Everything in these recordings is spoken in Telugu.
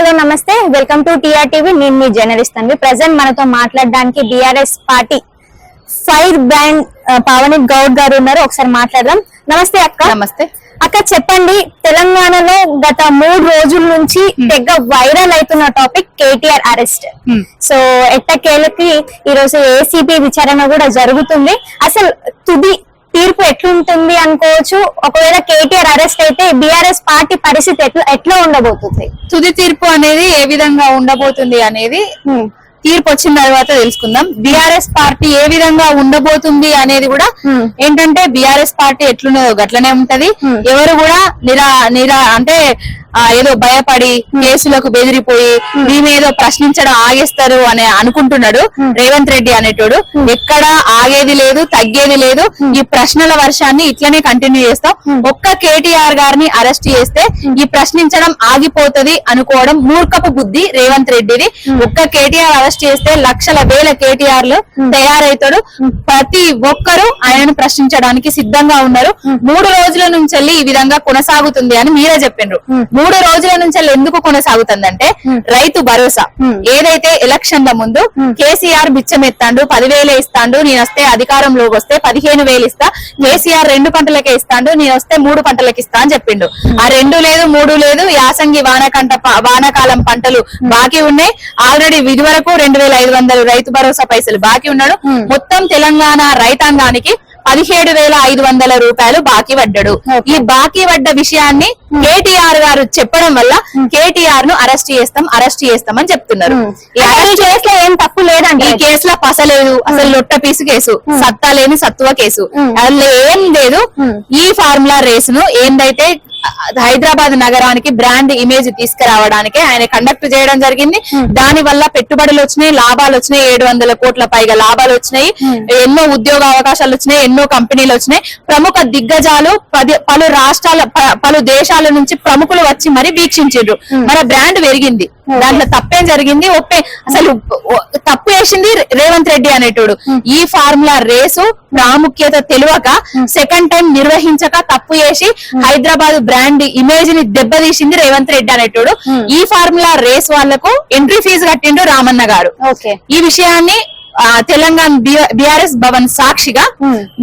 హలో నమస్తే. వెల్కమ్ టు టిఆర్ టీవీ నేను మీ జర్నలిస్ట్ అండి ప్రజెంట్ మనతో మాట్లాడడానికి BRS party fire brand Pavani Goud గారు ఉన్నారు. ఒకసారి మాట్లాడదాం. నమస్తే అక్క. నమస్తే. అక్క చెప్పండి. తెలంగాణలో గత మూడు రోజుల నుంచి పెద్ద వైరల్ అవుతున్న టాపిక్ కేటీఆర్ అరెస్ట్. సో ఎట్టకేలకి ఈ రోజు ఏసీబీ విచారణ కూడా జరుగుతుంది. అసలు తుది తీర్పు ఎట్లుంటుంది అనుకోవచ్చు ఒకవేళ కేటీఆర్ అరెస్ట్ అయితే బీఆర్ఎస్ పార్టీ పరిస్థితి ఎట్లా ఎట్లా ఉండబోతుంది తుది తీర్పు అనేది ఏ విధంగా ఉండబోతుంది అనేది. తీర్పు వచ్చిన తర్వాత తెలుసుకుందాం బీఆర్ఎస్ పార్టీ ఏ విధంగా ఉండబోతుంది అనేది కూడా. ఏంటంటే బీఆర్ఎస్ పార్టీ ఎట్లున్నదో గట్లనే ఉంటది. ఎవరు కూడా నిరా నిరా అంటే ఏదో భయపడి కేసులకు బెదిరిపోయి మేమేదో ప్రశ్నించడం ఆగేస్తారు అని అనుకుంటున్నాడు రేవంత్ రెడ్డి అనేటోడు. ఎక్కడ ఆగేది లేదు తగ్గేది లేదు. ఈ ప్రశ్నల వర్షాన్ని ఇట్లనే కంటిన్యూ చేస్తాం. ఒక్క కేటీఆర్ గారిని అరెస్ట్ చేస్తే ఈ ప్రశ్నించడం ఆగిపోతది అనుకోవడం మూర్ఖపు బుద్ధి రేవంత్ రెడ్డిది. ఒక్క కేటీఆర్ అరెస్ట్ చేస్తే లక్షల వేల కేటీఆర్లు తయారవుతాడు ప్రతి ఒక్కరూ ఆయనను ప్రశ్నించడానికి సిద్ధంగా ఉన్నారు. మూడు రోజుల నుంచి ఈ విధంగా కొనసాగుతుంది అని మీరే చెప్పిండ్రు. మూడు రోజుల నుంచి ఎందుకు కొనసాగుతుందంటే రైతు భరోసా. ఏదైతే ఎలక్షన్ల ముందు కేసీఆర్ బిచ్చం ఎత్తాండు పదివేలే ఇస్తాండు నేను వస్తే అధికారంలోకి వస్తే పదిహేను వేలు ఇస్తా కేసీఆర్ రెండు పంటలకే ఇస్తాండు నేను వస్తే మూడు పంటలకి ఇస్తా అని చెప్పిండు. ఆ రెండు లేదు మూడు లేదు యాసంగి వానకంట వానాకాలం పంటలు బాకీ ఉన్నాయి. ఆల్రెడీ ఇది వరకు రెండు వేల ఐదు వందలు రైతు భరోసా పైసలు బాకీ ఉన్నాడు. మొత్తం తెలంగాణ రైతాంగానికి పదిహేడు వేల ఐదు వందల రూపాయలు బాకీ పడ్డాడు. ఈ బాకీ పడ్డ విషయాన్ని కేటీఆర్ గారు చెప్పడం వల్ల కేటీఆర్ను అరెస్ట్ చేస్తాం అరెస్ట్ చేస్తాం అని చెప్తున్నారు ఈ కేసులో ఏం తప్పు లేదండి. ఈ కేసులో పసలేదు అసలు లొట్ట పీసు కేసు సత్తా లేని సత్తువ కేసు. అందులో ఏం లేదు. ఈ ఫార్ములా రేస్ను ఏందైతే హైదరాబాద్ నగరానికి బ్రాండ్ ఇమేజ్ తీసుకురావడానికి ఆయన కండక్ట్ చేయడం జరిగింది. దాని వల్ల పెట్టుబడులు వచ్చినాయి లాభాలు వచ్చినాయి ఏడు వందల కోట్ల పైగా లాభాలు వచ్చినాయి ఎన్నో ఉద్యోగ అవకాశాలు వచ్చినాయి ఎన్నో కంపెనీలు వచ్చినాయి. ప్రముఖ దిగ్గజాలు పది పలు రాష్ట్రాల పలు దేశాల నుంచి ప్రముఖులు వచ్చి మరి వీక్షించారు మన బ్రాండ్ పెరిగింది. దాంట్లో తప్పేం జరిగింది? ఒప్పే అసలు తప్పు వేసింది రేవంత్ రెడ్డి అనేటోడు. ఈ ఫార్ములా రేసు ప్రాముఖ్యత తెలియక సెకండ్ టైం నిర్వహించక తప్పు చేసి హైదరాబాద్ బ్రాండ్ ఇమేజ్ని దెబ్బతీసింది రేవంత్ రెడ్డి అనేటోడు. ఈ ఫార్ములా రేస్ వాళ్ళకు ఎంట్రీ ఫీజు కట్టిండు రామన్న గారు. ఈ విషయాన్ని తెలంగాణ బిఆర్ఎస్ భవన్ సాక్షిగా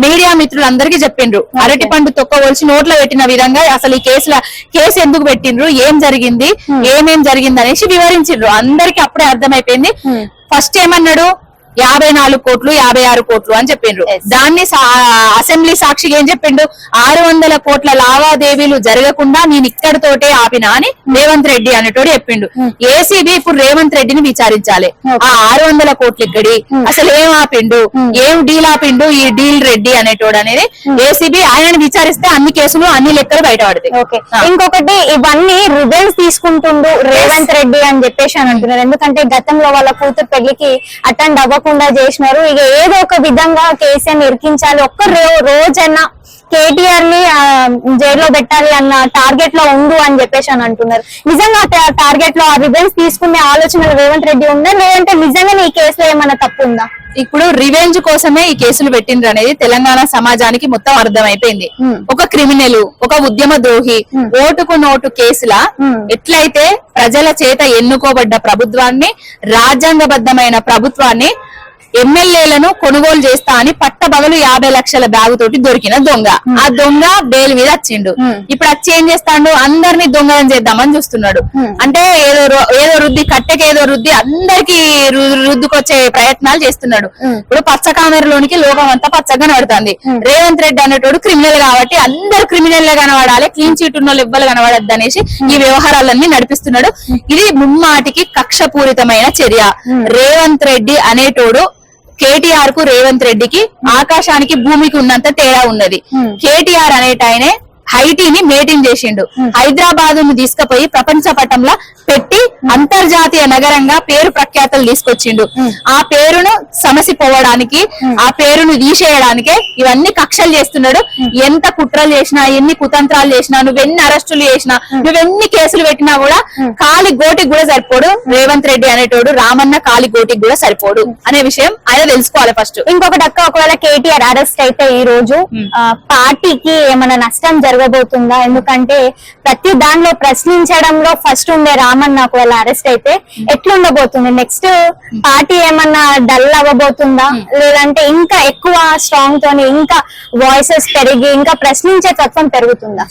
మీడియా మిత్రులందరికీ చెప్పిండ్రు. అరటి పండు తొక్కవలసి నోట్లో పెట్టిన విధంగా అసలు ఈ కేసుల కేసు ఎందుకు పెట్టిండ్రు ఏం జరిగింది ఏమేం జరిగింది అనేసి వివరించిండ్రు. అందరికి అప్పుడే అర్థమైపోయింది. ఫస్ట్ ఏమన్నాడు? యాభై నాలుగు కోట్లు యాభై ఆరు కోట్లు అని చెప్పిండ్రు. దాన్ని అసెంబ్లీ సాక్షిగా ఏం చెప్పిండు? ఆరు వందల కోట్ల లావాదేవీలు జరగకుండా నేను ఇక్కడితోటే ఆపినా అని రేవంత్ రెడ్డి అనేటోడు చెప్పిండు. ఏసీబీ ఇప్పుడు రేవంత్ రెడ్డిని విచారించాలి. ఆ ఆరు వందల కోట్లు ఇక్కడి అసలు ఏం ఆపిండు? ఏం డీల్ ఆపిండు ఈ డీల్ రెడ్డి అనేటోడు అనేది? ఏసీబీ ఆయనని విచారిస్తే అన్ని కేసులు అన్ని లెక్కలు బయటపడతాయి. ఆ. ఇంకొకటి ఇవన్నీ రివెన్స్ తీసుకుంటుండు రేవంత్ రెడ్డి అని చెప్పేసి అని అంటున్నారు. ఎందుకంటే గతంలో వాళ్ళ కూతురు పెళ్ళికి అటెండ్ అవ్వకుండా చేసినారు. ఇక ఏదో ఒక విధంగా కేసీఆర్ ఇరికించాలి. ఒక్క రో- రోజైనా కేటీఆర్ని జైల్లో పెట్టాలి అన్న టార్గెట్లో ఉండు అని చెప్పేసి అని అంటున్నారు. నిజంగా టార్గెట్లో ఆ రివెన్స్ తీసుకునే ఆలోచన రేవంత్ రెడ్డి ఉందా? లేదంటే నిజంగానే ఈ కేసులో ఏమైనా తప్పు ఉందా? ఇప్పుడు రివెంజ్ కోసమే ఈ కేసులు పెట్టిండ్రు అనేది తెలంగాణ సమాజానికి మొత్తం అర్థమైపోయింది. ఒక క్రిమినల్ ఒక ఉద్యమ ద్రోహి ఓటుకు నోటు కేసుల ఎట్లయితే ప్రజల చేత ఎన్నుకోబడ్డ ప్రభుత్వాన్ని రాజ్యాంగబద్ధమైన ప్రభుత్వాన్ని ఎమ్మెల్యేలను కొనుగోలు చేస్తా అని పట్టబగలు యాభై లక్షల బ్యాగు తోటి దొరికిన దొంగ. ఆ దొంగ బెయిల్ మీద వచ్చిండు ఇప్పుడు వచ్చి ఏం చేస్తాడు? అందరినీ దొంగలం చేద్దామని చూస్తున్నాడు. అంటే ఏదో ఏదో రుద్ది కట్టెకి ఏదో రుద్ది అందరికి రుద్దుకొచ్చే ప్రయత్నాలు చేస్తున్నాడు. ఇప్పుడు పచ్చ కామెరలోనికి లోకం అంతా పచ్చగా కనబడుతుంది రేవంత్ రెడ్డి అనేటోడు క్రిమినల్ కాబట్టి అందరు క్రిమినల్ కనబడాలి. క్లీన్ చీట్ ఉన్న ఎవ్వరు కనబడద్దు అనేసి ఈ వ్యవహారాలన్నీ నడిపిస్తున్నాడు. ఇది ముమ్మాటికి కక్షపూరితమైన చర్య. రేవంత్ రెడ్డి అనేటోడు కేటీఆర్కు రేవంత్ రెడ్డికి ఆకాశానికి భూమికి ఉన్నంత తేడా ఉన్నది. కేటీఆర్ అనేటాయనే హైటీని మెయింటైన్ చేసిండు. హైదరాబాద్ను తీసుకుపోయి ప్రపంచ పటంలో పెట్టి అంతర్జాతీయ నగరంగా పేరు ప్రఖ్యాతలు తీసుకొచ్చిండు. ఆ పేరును సమసిపోవడానికి ఆ పేరును తీసేయడానికే ఇవన్నీ కక్షలు చేస్తున్నాడు. ఎంత కుట్రలు చేసినా ఎన్ని కుతంత్రాలు చేసినా నువ్వెన్ని అరెస్టులు చేసినా నువ్వెన్ని కేసులు పెట్టినా కూడా కాలి గోటికి కూడా సరిపోడు. రేవంత్ రెడ్డి అనేటోడు రామన్న కాలి గోటికి కూడా సరిపోడు అనే విషయం ఆయన తెలుసుకోవాలి ఫస్ట్ ఇంకొకటి అక్క ఒకవేళ కేటీఆర్ అరెస్ట్ అయితే ఈ రోజు పార్టీకి ఏమైనా నష్టం జరగబోతుందా? ఎందుకంటే ప్రతి దానిలో ప్రశ్నించడంలో ఫస్ట్ ఉండే రామన్న ఒకవేళ అరెస్ట్ అయితే ఎట్లుండబోతుంది? నెక్స్ట్ పార్టీ ఏమన్నా డల్ అవ్వబోతుందా? లేదంటే ఇంకా ఎక్కువ స్ట్రాంగ్ తోని ఇంకా వాయిసెస్ పెరిగి ఇంకా ప్రశ్నించే తత్వం పెరుగుతుందా?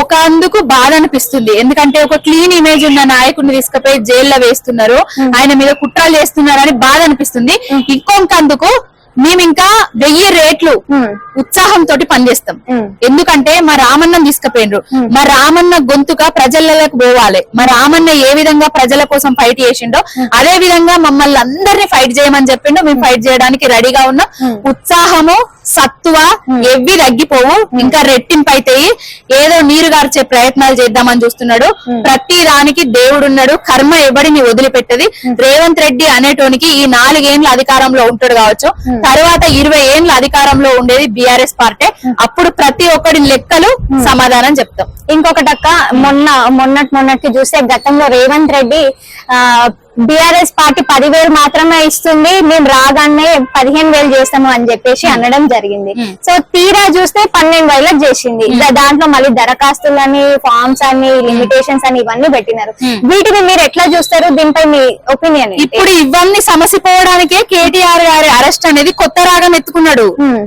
ఒక అందుకు బాధ అనిపిస్తుంది. ఎందుకంటే ఒక క్లీన్ ఇమేజ్ ఉన్న నాయకుడిని తీసుకుపోయి జైల్లో వేస్తున్నారు. ఆయన మీద కుట్రలు చేస్తున్నారు అని బాధ అనిపిస్తుంది. ఇంకొంకందుకు మేము ఇంకా వెయ్యి రేట్లు Hmm. ఉత్సాహంతో పనిచేస్తాం. ఎందుకంటే మా రామన్నను తీసుకుపోయినరు మా రామన్న గొంతుగా ప్రజలకు పోవాలి. మా రామన్న ఏ విధంగా ప్రజల కోసం ఫైట్ చేసిండో అదే విధంగా మమ్మల్ని అందరినీ ఫైట్ చేయమని చెప్పిండో. మేము ఫైట్ చేయడానికి రెడీగా ఉన్నాం. ఉత్సాహము సత్తువ ఎవ్వి తగ్గిపోవు. ఇంకా రెట్టింపు అవుతాయి ఏదో నీరు గార్చే ప్రయత్నాలు చేద్దామని చూస్తున్నాడు. ప్రతి దానికి దేవుడున్నాడు కర్మ ఎవడిని వదిలిపెట్టది. రేవంత్ రెడ్డి అనేటోనికి ఈ నాలుగేండ్ల అధికారంలో ఉంటాడు కావచ్చు. తర్వాత ఇరవై ఏండ్ల అధికారంలో ఉండేది బిఆర్ఎస్ పార్టీ అప్పుడు ప్రతి ఒక్కడి లెక్కలు సమాధానం చెప్తాం. ఇంకొకటక్క మొన్న మొన్నటి మొన్నటి చూస్తే గతంలో రేవంత్ రెడ్డి బిఆర్ఎస్ పార్టీ పదివేలు మాత్రమే ఇస్తుంది మేము రాగానే పదిహేను వేలు చేస్తాము అని చెప్పేసి అనడం జరిగింది. సో తీరా చూస్తే పన్నెండు వేలకు చేసింది. దా- దాంట్లో మళ్ళీ దరఖాస్తులని ఫార్మ్స్ అని లిమిటేషన్స్ అని ఇవన్నీ పెట్టినారు. వీటిని మీరు ఎట్లా చూస్తారు? దీనిపై మీ ఒపీనియన్ ఇప్పుడు ఇవన్నీ సమసిపోవడానికే కేటీఆర్ గారి అరెస్ట్ అనేది కొత్త రాగం ఎత్తుకున్నాడు. Hmm.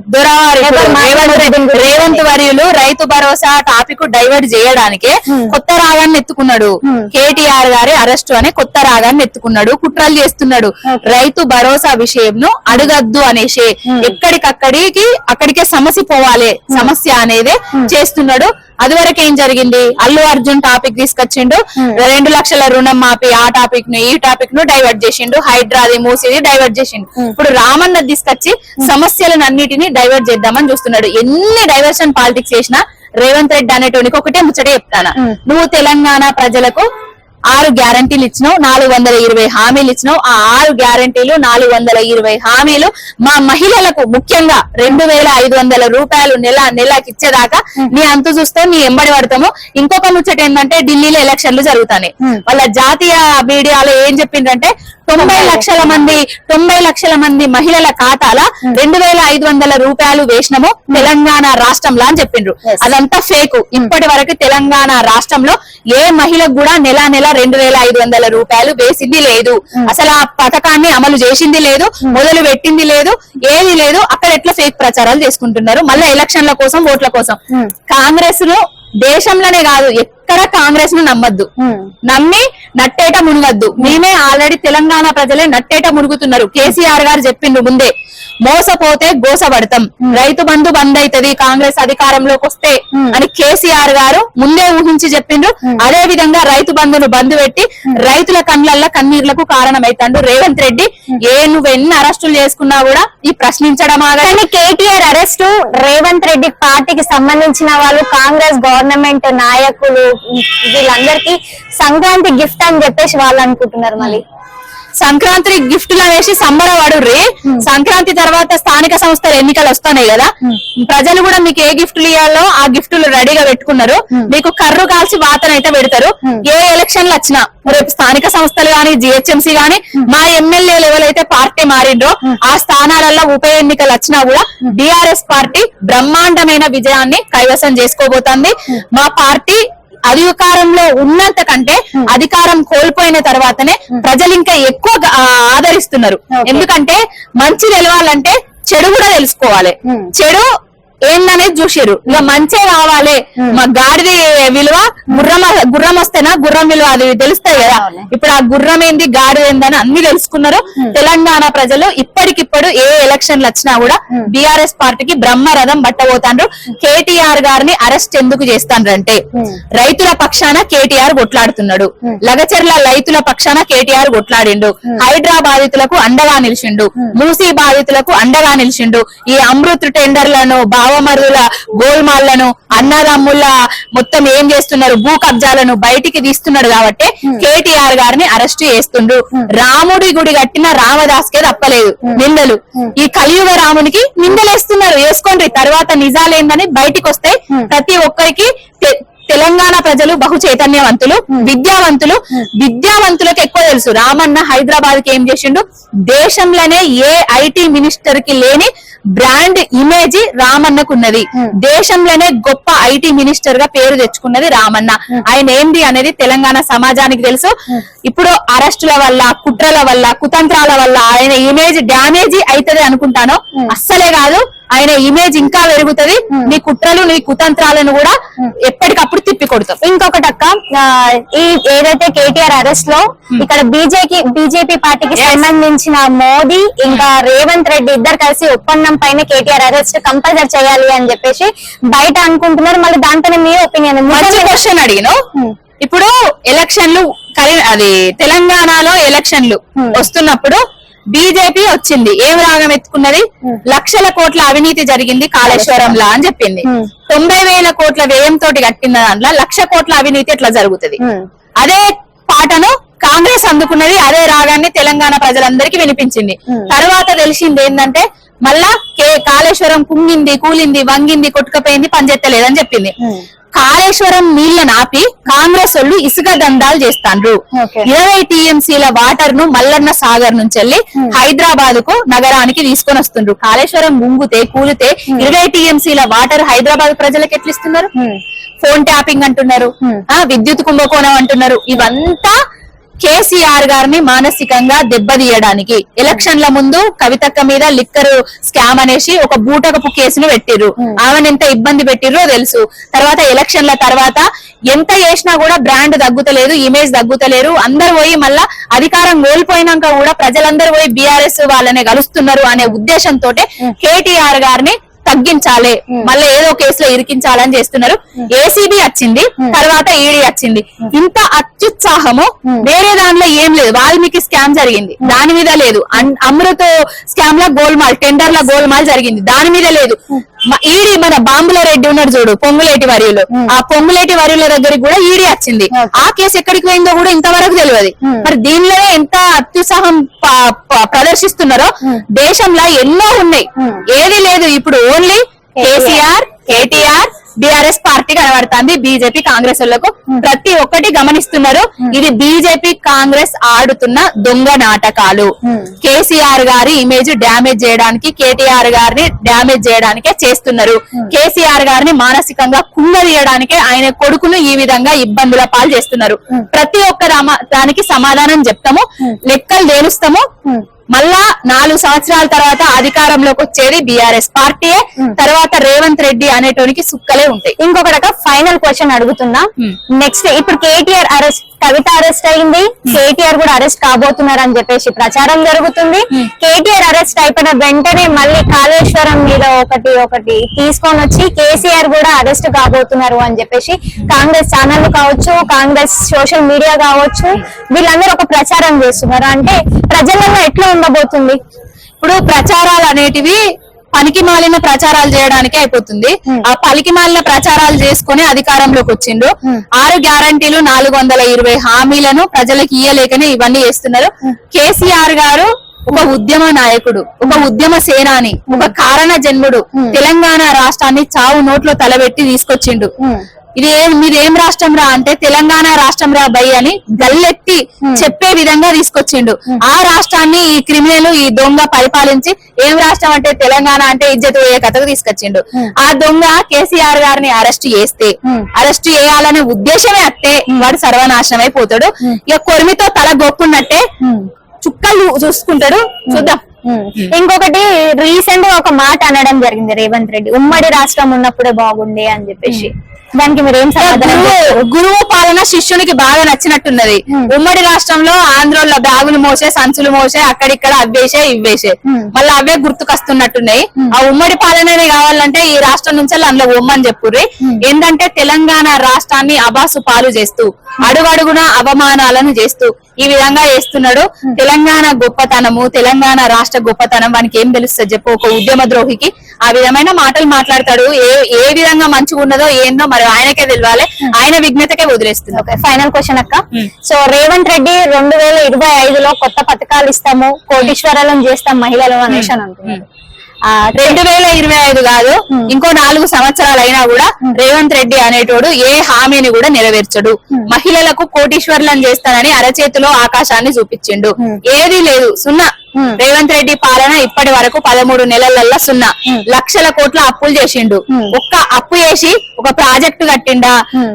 రేవంత్ వర్యులు రైతు భరోసా టాపిక్ డైవర్ట్ చేయడానికే కొత్త రాగాన్ని ఎత్తుకున్నాడు. కేటీఆర్ గారి అరెస్ట్ అనే కొత్త రాగాన్ని ఎత్తుకున్నాడు. కుట్రలు చేస్తున్నాడు. రైతు భరోసా విషయంను అడగద్దు అనేసి ఎక్కడికక్కడికి అక్కడికే సమస్య పోవాలి. సమస్య అనేది చేస్తున్నాడు. అది వరకు ఏం జరిగింది? అల్లు అర్జున్ టాపిక్ తీసుకొచ్చిండు. రెండు లక్షల రుణం మాపి ఆ టాపిక్ను ఈ టాపిక్ను డైవర్ట్ చేసిండు. హైడ్రాది మూసిది డైవర్ట్ చేసిండు. ఇప్పుడు రామన్న తీసుకొచ్చి సమస్యలను అన్నిటిని డైవర్ట్ చేద్దామని చూస్తున్నాడు. ఎన్ని డైవర్షన్ పాలిటిక్స్ చేసినా రేవంత్ రెడ్డి అనేటోనికి ఒకటే ముచ్చటే చెప్తానా? నువ్వు తెలంగాణ ప్రజలకు ఆరు గ్యారంటీలు ఇచ్చినావు నాలుగు వందల ఇరవై హామీలు ఇచ్చినావు. ఆ ఆరు గ్యారంటీలు నాలుగు వందల ఇరవై హామీలు మా మహిళలకు ముఖ్యంగా రెండు వేల ఐదు వందల రూపాయలు నెల నెలకి ఇచ్చేదాకా నీ అంతు చూస్తే నీ ఎంబడి పడతాము. ఇంకొక ముచ్చట ఏంటంటే ఢిల్లీలో ఎలక్షన్లు జరుగుతాయి వాళ్ళ జాతీయ మీడియాలో ఏం చెప్పిండ్రంటే తొంభై లక్షల మంది తొంభై లక్షల మంది మహిళల ఖాతాల రెండు వేల ఐదు వందల రూపాయలు వేసినాము తెలంగాణ రాష్ట్రంలో అని చెప్పిండ్రు. అదంతా ఫేక్. ఇప్పటి వరకు తెలంగాణ రాష్ట్రంలో ఏ మహిళకు కూడా నెల నెల రెండు వేల ఐదు వందల రూపాయలు వేసింది లేదు. అసలు ఆ పథకాన్ని అమలు చేసింది లేదు మొదలు పెట్టింది లేదు ఏది లేదు అక్కడ ఎట్లా ఫేక్ ప్రచారాలు చేసుకుంటున్నారు? మళ్ళీ ఎలక్షన్ల కోసం ఓట్ల కోసం. కాంగ్రెస్ను దేశంలోనే కాదు ఎక్కడ కాంగ్రెస్ను నమ్మద్దు నమ్మి నట్టేట మునగద్దు. మేమే ఆల్రెడీ తెలంగాణ ప్రజలే నట్టేట మునుగుతున్నారు. కేసీఆర్ గారు చెప్పిండు ముందే మోసపోతే గోసపడతాం. రైతు బంధు బంద్ అవుతది కాంగ్రెస్ అధికారంలోకి వస్తే అని కేసీఆర్ గారు ముందే ఊహించి చెప్పిండ్రు అదే విధంగా రైతు బంధును బంద్ పెట్టి రైతుల కళ్ళల్లో కన్నీళ్ళకు కారణమైతాడు రేవంత్ రెడ్డి. ఏ నువ్వు ఎన్ని అరెస్టులు చేసుకున్నా కూడా ఈ ప్రశ్నించడం ఆగని కేటీఆర్ అరెస్ట్ రేవంత్ రెడ్డి పార్టీకి సంబంధించిన వాళ్ళు కాంగ్రెస్ గవర్నమెంట్ నాయకులు వీళ్ళందరికీ సంక్రాంతి గిఫ్ట్ అని చెప్పేసి వాళ్ళు అనుకుంటున్నారు మళ్ళీ. సంక్రాంతి గిఫ్ట్లు అనేసి సంబరపడుర్రి సంక్రాంతి తర్వాత స్థానిక సంస్థల ఎన్నికలు వస్తున్నాయి కదా. ప్రజలు కూడా మీకు ఏ గిఫ్ట్లు ఇవ్వాలో ఆ గిఫ్ట్లు రెడీగా పెట్టుకున్నారు. మీకు కర్రు కాల్చి వాతన అయితే పెడతారు. ఏ ఎలక్షన్లు వచ్చినా రేపు స్థానిక సంస్థలు గాని జిహెచ్ఎంసీ గాని మా ఎమ్మెల్యేలు ఎవరైతే పార్టీ మారిండ్రో ఆ స్థానాలలో ఉప ఎన్నికలు వచ్చినా కూడా బీఆర్ఎస్ పార్టీ బ్రహ్మాండమైన విజయాన్ని కైవసం చేసుకోబోతోంది. మా పార్టీ అధికారంలో ఉన్నంత కంటే అధికారం కోల్పోయిన తర్వాతనే ప్రజలు ఇంకా ఎక్కువ ఆదరిస్తున్నారు. ఎందుకంటే మంచి తెలవాలంటే చెడు కూడా తెలుసుకోవాలి. చెడు ఏందనేది చూసిరు ఇక మంచే కావాలి. మా గాడిది విలువ గుర్రం గుర్రం వస్తేనా గుర్రం విలువ? అది తెలుస్తాయి కదా. ఇప్పుడు ఆ గుర్రం ఏంది గాడిద ఏందని అన్ని తెలుసుకున్నారు. తెలంగాణ ప్రజలు ఇప్పటికిప్పుడు ఏ ఎలక్షన్లు వచ్చినా కూడా బీఆర్ఎస్ పార్టీకి బ్రహ్మరథం పట్టబోతాండ్రు. కేటీఆర్ గారిని అరెస్ట్ ఎందుకు చేస్తాండ్రంటే రైతుల పక్షాన కేటీఆర్ కొట్లాడుతున్నాడు. లగచర్ల రైతుల పక్షాన కేటీఆర్ కొట్లాడిండు. హైడ్రా బాధితులకు అండగా నిలిచిండు. మూసీ బాధితులకు అండగా నిలిచిండు. ఈ అమృత్ టెండర్లను భావమరుల గోల్మాల్లను అన్నదమ్ముల మొత్తం ఏం చేస్తున్నారు? భూ కబ్జాలను బయటికి తీస్తున్నాడు కాబట్టి కేటీఆర్ గారిని అరెస్ట్ చేస్తుండ్రు. రాముడి గుడి కట్టిన రామదాస్కే తప్పలేదు. నిందలు. ఈ కలియుగ రామునికి నిందలేస్తున్నారు. వేసుకోండి. తర్వాత నిజాలేందని బయటికి వస్తే ప్రతి ఒక్కరికి తెలంగాణ ప్రజలు బహు చైతన్యవంతులు విద్యావంతులు. విద్యావంతులకు ఎక్కువ తెలుసు. రామన్న హైదరాబాద్కి ఏం చేసిండు? దేశంలోనే ఏ ఐటీ మినిస్టర్కి లేని బ్రాండ్ ఇమేజ్ రామన్నకు ఉన్నది దేశంలోనే గొప్ప ఐటీ మినిస్టర్గా పేరు తెచ్చుకున్నది రామన్న. ఆయన ఏంది అనేది తెలంగాణ సమాజానికి తెలుసు. ఇప్పుడు అరెస్టుల వల్ల కుట్రల వల్ల కుతంత్రాల వల్ల ఆయన ఇమేజ్ డ్యామేజ్ అవుతది అనుకుంటాను. అస్సలే కాదు. ఆయన ఇమేజ్ ఇంకా పెరుగుతది. నీ కుట్రలు నీ కుతంత్రాలను కూడా ఎప్పటికప్పుడు తిప్పి కొడతాం ఇంకొకటి అక్క ఈ ఏదైతే కేటీఆర్ అరెస్ట్లో ఇక్కడ బీజేపీ బీజేపీ పార్టీకి సంబంధించిన మోదీ ఇంకా రేవంత్ రెడ్డి ఇద్దరు కలిసి ఒప్పందం పైన కేటీఆర్ అరెస్ట్ కంపల్సరీ చేయాలి అని చెప్పేసి బయట అనుకుంటున్నారు. మళ్ళీ దాంట్లోనే మీ ఒపీనియన్ క్వశ్చన్ అడిగిను ఇప్పుడు ఎలక్షన్లు కరీ అది తెలంగాణలో ఎలక్షన్లు వస్తున్నప్పుడు బీజేపీ వచ్చింది. ఏం రాగం ఎత్తుకున్నది? లక్షల కోట్ల అవినీతి జరిగింది కాళేశ్వరంలా అని చెప్పింది. తొంభై వేల కోట్ల వ్యయంతో కట్టిన దాంట్లో లక్ష కోట్ల అవినీతి ఎట్లా జరుగుతుంది? అదే పాటను కాంగ్రెస్ అందుకున్నది అదే రాగాన్ని తెలంగాణ ప్రజలందరికీ వినిపించింది. తర్వాత తెలిసింది ఏంటంటే మళ్ళా కే కాళేశ్వరం కుంగింది కూలింది వంగింది కొట్టుకపోయింది పనిచేస్తలేదని చెప్పింది. కాళేశ్వరం నీళ్ళను ఆపి కాంగ్రెస్ వాళ్ళు ఇసుక దందాలు చేస్తాండ్రు. ఇరవై టీఎంసీల వాటర్ను మల్లన్న సాగర్ నుంచి వెళ్ళి హైదరాబాద్కు నగరానికి తీసుకొని వస్తుండ్రు. కాళేశ్వరం ముంగుతే కూలితే ఇరవై టీఎంసీల వాటర్ హైదరాబాద్ ప్రజలకు ఎట్లా ఇస్తున్నారు ఫోన్ ట్యాపింగ్ అంటున్నారు. ఆ విద్యుత్ కుంభకోణం అంటున్నారు. ఇవంతా కేసీఆర్ గారిని మానసికంగా దెబ్బతీయడానికి ఎలక్షన్ల ముందు కవితక్క మీద లిక్కర్ స్కామ్ అనేసి ఒక బూటకపు కేసును పెట్టిర్రు. ఆమెను ఎంత ఇబ్బంది పెట్టిర్రో తెలుసు. తర్వాత ఎలక్షన్ల తర్వాత ఎంత చేసినా కూడా బ్రాండ్ తగ్గుతలేదు ఇమేజ్ తగ్గుతలేరు. అందరు పోయి మళ్ళా అధికారం కోల్పోయినాక కూడా ప్రజలందరూ పోయి బీఆర్ఎస్ వాళ్ళనే కలుస్తున్నారు అనే ఉద్దేశంతో కేటీఆర్ గారిని తగ్గించాలి. మళ్ళీ ఏదో కేసులో ఇరికించాలని చేస్తున్నారు. ఏసీబీ వచ్చింది తర్వాత ఈడీ వచ్చింది. ఇంత అత్యుత్సాహము వేరే దానిలో ఏం లేదు. వాల్మీకి స్కామ్ జరిగింది. దాని మీద లేదు. అమృత్ స్కామ్లో గోల్మాల్ టెండర్లో గోల్మాల్ జరిగింది. దాని మీద లేదు. ఈడీ మన బాంబుల రెడ్డి ఉన్నాడు చూడు పొంగులేటి వరియులు. ఆ పొంగులేటి వరియుల దగ్గరికి కూడా ఈడీ వచ్చింది. ఆ కేసు ఎక్కడికి పోయిందో కూడా ఇంతవరకు తెలియదు. మరి దీనిలోనే ఎంత అత్యుత్సాహం ప్రదర్శిస్తున్నారో దేశంలో ఎన్నో ఉన్నాయి. ఏది లేదు ఇప్పుడు ఓన్లీ కేసీఆర్ కేటీఆర్ బిఆర్ఎస్ పార్టీ కనబడుతుంది. బీజేపీ కాంగ్రెస్ వాళ్ళకు ప్రతి ఒక్కటి గమనిస్తున్నారు. ఇది బీజేపీ కాంగ్రెస్ ఆడుతున్న దొంగ నాటకాలు. కేసీఆర్ గారి ఇమేజ్ డ్యామేజ్ చేయడానికి కేటీఆర్ గారిని డ్యామేజ్ చేయడానికే చేస్తున్నారు. కేసీఆర్ గారిని మానసికంగా కుంగదీయడానికే ఆయన కొడుకును ఈ విధంగా ఇబ్బందుల పాలు చేస్తున్నారు. ప్రతి ఒక్క దానికి సమాధానం చెప్తాము. లెక్కలు తేలుస్తాము. మళ్ళా నాలుగు సంవత్సరాల తర్వాత అధికారంలోకి వచ్చేది బీఆర్ఎస్ పార్టీయే. తర్వాత రేవంత్ రెడ్డి అనేటోనికి సుక్కలే ఉంటాయి. ఇంకొకటి ఫైనల్ క్వశ్చన్ అడుగుతున్నా. నెక్స్ట్ ఇప్పుడు కేటీఆర్ అరెస్ట్ కవిత అరెస్ట్ అయింది. కేటీఆర్ కూడా అరెస్ట్ కాబోతున్నారు అని చెప్పేసి ప్రచారం జరుగుతుంది. కేటీఆర్ అరెస్ట్ అయిపోయిన వెంటనే మళ్ళీ కాళేశ్వరం మీద ఒకటి ఒకటి తీసుకొని వచ్చి కేసీఆర్ కూడా అరెస్ట్ కాబోతున్నారు అని చెప్పేసి కాంగ్రెస్ ఛానల్ కావచ్చు కాంగ్రెస్ సోషల్ మీడియా కావచ్చు వీళ్ళందరూ ఒక ప్రచారం చేస్తున్నారు. అంటే ప్రజలలో ఎట్లా ఉండబోతుంది. ఇప్పుడు ప్రచారాలు అనేటివి పనికి మాలిన ప్రచారాలు చేయడానికే అయిపోతుంది. ఆ పనికి మాలిన ప్రచారాలు చేసుకుని అధికారంలోకి వచ్చిండ్రు. ఆరు గ్యారంటీలు నాలుగు వందల ఇరవై హామీలను ప్రజలకు ఇయ్యలేకనే ఇవన్నీ చేస్తున్నారు. కేసీఆర్ గారు ఒక ఉద్యమ నాయకుడు ఒక ఉద్యమ సేనాని ఒక కారణ జన్ముడు తెలంగాణ రాష్ట్రాన్ని చావు నోట్లో తలబెట్టి తీసుకొచ్చిండు. ఇది ఏం మీరు ఏం రాష్ట్రం రా అంటే తెలంగాణ రాష్ట్రం రా బై అని గల్లెత్తి చెప్పే విధంగా తీసుకొచ్చిండు. ఆ రాష్ట్రాన్ని ఈ క్రిమినల్ ఈ దొంగ పరిపాలించి ఏం రాష్ట్రం అంటే తెలంగాణ అంటే ఇజ్జత్ పోయే కథకు తీసుకొచ్చిండు. ఆ దొంగ కేసీఆర్ గారిని అరెస్ట్ చేస్తే అరెస్ట్ చేయాలనే ఉద్దేశమే అత్తే వాడు సర్వనాశనం అయిపోతాడు ఇక కొరిమితో తల గొప్పున్నట్టే చుక్కలు చూసుకుంటాడు. చూద్దాం. ఇంకొకటి రీసెంట్గా ఒక మాట అనడం జరిగింది రేవంత్ రెడ్డి. ఉమ్మడి రాష్ట్రం ఉన్నప్పుడే బాగుండే అని చెప్పేసి. దానికి మీరు ఏం గురువు పాలన శిష్యునికి బాగా నచ్చినట్టున్నది. ఉమ్మడి రాష్ట్రంలో ఆంధ్రోళ్ళ బ్యాగులు మోసే సంచులు మోసే అక్కడిక్కడ అవ్వేసే ఇవ్వేసే. మళ్ళీ అవే గుర్తుకొస్తున్నట్టున్నాయి. ఆ ఉమ్మడి పాలననే కావాలంటే ఈ రాష్ట్రం నుంచి అందులో ఉమ్మని చెప్పుర్రి. ఏంటంటే తెలంగాణ రాష్ట్రాన్ని అబాసు పాలు చేస్తూ అడుగడుగున అవమానాలను చేస్తూ ఈ విధంగా చేస్తున్నాడు. తెలంగాణ గొప్పతనము తెలంగాణ రాష్ట్ర గొప్పతనం వానికి ఏం తెలుస్తుంది చెప్పు ఒక ఉద్యమ ద్రోహికి ఆ విధమైన మాటలు మాట్లాడతాడు. ఏ ఏ విధంగా మంచిగా ఉన్నదో ఏందో మరి ఆయనకే తెలియాలి ఆయన విఘ్నతకే వదిలేస్తున్నాడు ఓకే ఫైనల్ క్వశ్చన్ అక్క. సో రేవంత్ రెడ్డి రెండు వేల ఇరవై ఐదులో కొత్త పథకాలు ఇస్తాము కోటీశ్వరాలను చేస్తాం మహిళలు అనేసి అని అంటున్నారు. ఆ, రెండు వేల ఇరవై ఐదు కాదు ఇంకో నాలుగు సంవత్సరాలు అయినా కూడా రేవంత్ రెడ్డి అనేటోడు ఏ హామీని కూడా నెరవేర్చడు. మహిళలకు కోటీశ్వర్లను చేస్తానని అరచేతిలో ఆకాశాన్ని చూపించిండు. ఏది లేదు సున్నా రేవంత్ రెడ్డి పాలన ఇప్పటి వరకు పదమూడు నెలలల్లో సున్నా. లక్షల కోట్ల అప్పులు చేసిండు. ఒక్క అప్పు చేసి ఒక ప్రాజెక్టు కట్టిండా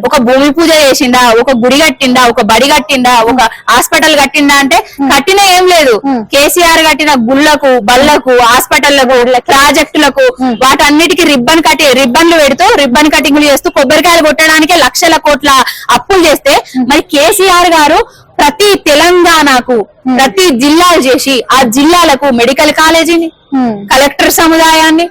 ఒక భూమి పూజ చేసిండా ఒక గుడి కట్టిండా ఒక బడి కట్టిండా ఒక హాస్పిటల్ కట్టిండా అంటే కట్టిన ఏం లేదు. కేసీఆర్ కట్టిన గుళ్ళకు బళ్ళకు హాస్పిటళ్ళకు ప్రాజెక్టులకు వాటన్నిటికి రిబ్బన్ కట్టి రిబ్బన్లు పెడుతూ రిబ్బన్ కటింగ్లు చేస్తూ కొబ్బరికాయలు కొట్టడానికి లక్షల కోట్ల అప్పులు చేస్తే మరి కేసీఆర్ గారు ప్రతి తెలంగాణకు ప్రతి జిల్లాలు చేసి ఆ జిల్లాలకు మెడికల్ కాలేజీని కలెక్టర్ సముదాయాన్ని?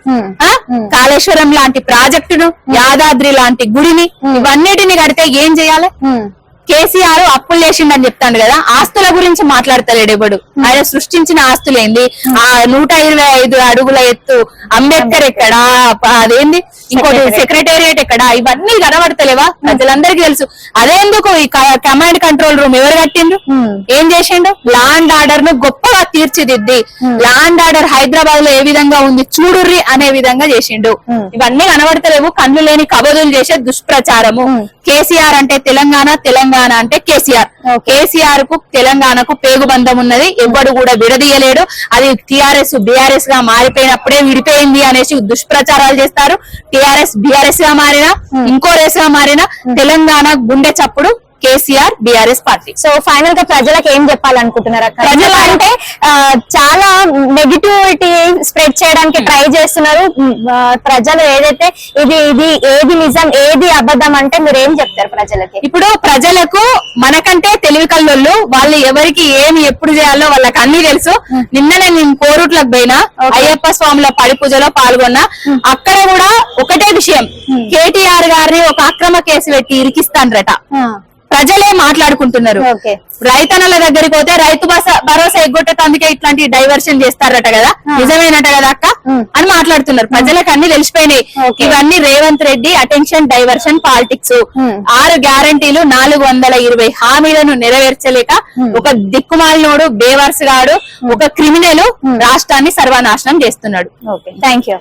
కాళేశ్వరం లాంటి ప్రాజెక్టును యాదాద్రి లాంటి గుడిని ఇవన్నిటిని కడితే ఏం చేయాలి? కేసీఆర్ అప్పులు చేసిండని చెప్తాను కదా ఆస్తుల గురించి మాట్లాడతలేడు ఎవడు. ఆయన సృష్టించిన ఆస్తులు ఏంది ఆ నూట ఇరవై ఐదు అడుగుల ఎత్తు అంబేద్కర్ ఎక్కడా? అదేంది? ఇంకోటి సెక్రటేరియట్ ఎక్కడా? ఇవన్నీ కనబడతలేవా? ప్రజలందరికీ తెలుసు. అదేందుకు ఈ కమాండ్ కంట్రోల్ రూమ్ ఎవరు కట్టిండ్రు? ఏం చేసిండు లాండ్ ఆర్డర్ను గొప్పగా తీర్చిదిద్ది. లాండ్ ఆర్డర్ హైదరాబాద్లో ఏ విధంగా ఉంది? చూడుర్రి అనే విధంగా చేసిండు. ఇవన్నీ కనబడతలేవు. కన్ను లేని కబదులు చేసే దుష్ప్రచారము. కేసీఆర్ అంటే తెలంగాణ తెలంగాణ అంటే కేసీఆర్. కేసీఆర్కు తెలంగాణకు పేగుబంధం ఉన్నది. ఎవ్వడు కూడా విడదీయలేడు. అది టిఆర్ఎస్ బిఆర్ఎస్గా మారిపోయినప్పుడే విడిపోయింది అనేసి దుష్ప్రచారాలు చేస్తారు. టిఆర్ఎస్ బిఆర్ఎస్గా మారినా ఇంకో రేస్గా మారినా తెలంగాణ గుండె చప్పుడు కేసీఆర్ బిఆర్ఎస్ పార్టీ. సో ఫైనల్గా ప్రజలకు ఏం చెప్పాలనుకుంటున్నారు ప్రజలు అంటే చాలా నెగిటివిటీ స్ప్రెడ్ చేయడానికి ట్రై చేస్తున్నారు. ప్రజలు ఏదైతే ఇది ఇది ఏది నిజం ఏది అబద్ధం అంటే మీరు ఏం చెప్తారు ప్రజలకి? ఇప్పుడు ప్రజలకు మనకంటే తెలివి కల్లోళ్ళు వాళ్ళు ఎవరికి ఏమి ఎప్పుడు చేయాలో వాళ్ళకి అన్ని తెలుసు. నిన్ననే నేను కోరుట్లకు పోయినా అయ్యప్ప స్వాముల పడి పూజలో పాల్గొన్నా అక్కడ కూడా ఒకటే విషయం. కేటీఆర్ గారిని ఒక అక్రమ కేసు పెట్టి ఇరికిస్తాన్రట. ప్రజలే మాట్లాడుకుంటున్నారు. రైతన్నల దగ్గరికి పోతే రైతు భరోసా ఎగ్గొట్టేందుకే ఇట్లాంటి డైవర్షన్ చేస్తారట కదా? నిజమేనట కదా అక్క? అని మాట్లాడుతున్నారు. ప్రజలకు అన్ని తెలిసిపోయినాయి. ఇవన్నీ Revanth Reddy attention diversion politics ఆరు గ్యారంటీలు నాలుగు వందల ఇరవై హామీలను నెరవేర్చలేక ఒక దిక్కుమాలినోడు బేవర్స్ గాడు ఒక క్రిమినల్ రాష్ట్రాన్ని సర్వనాశనం చేస్తున్నాడు. Thank you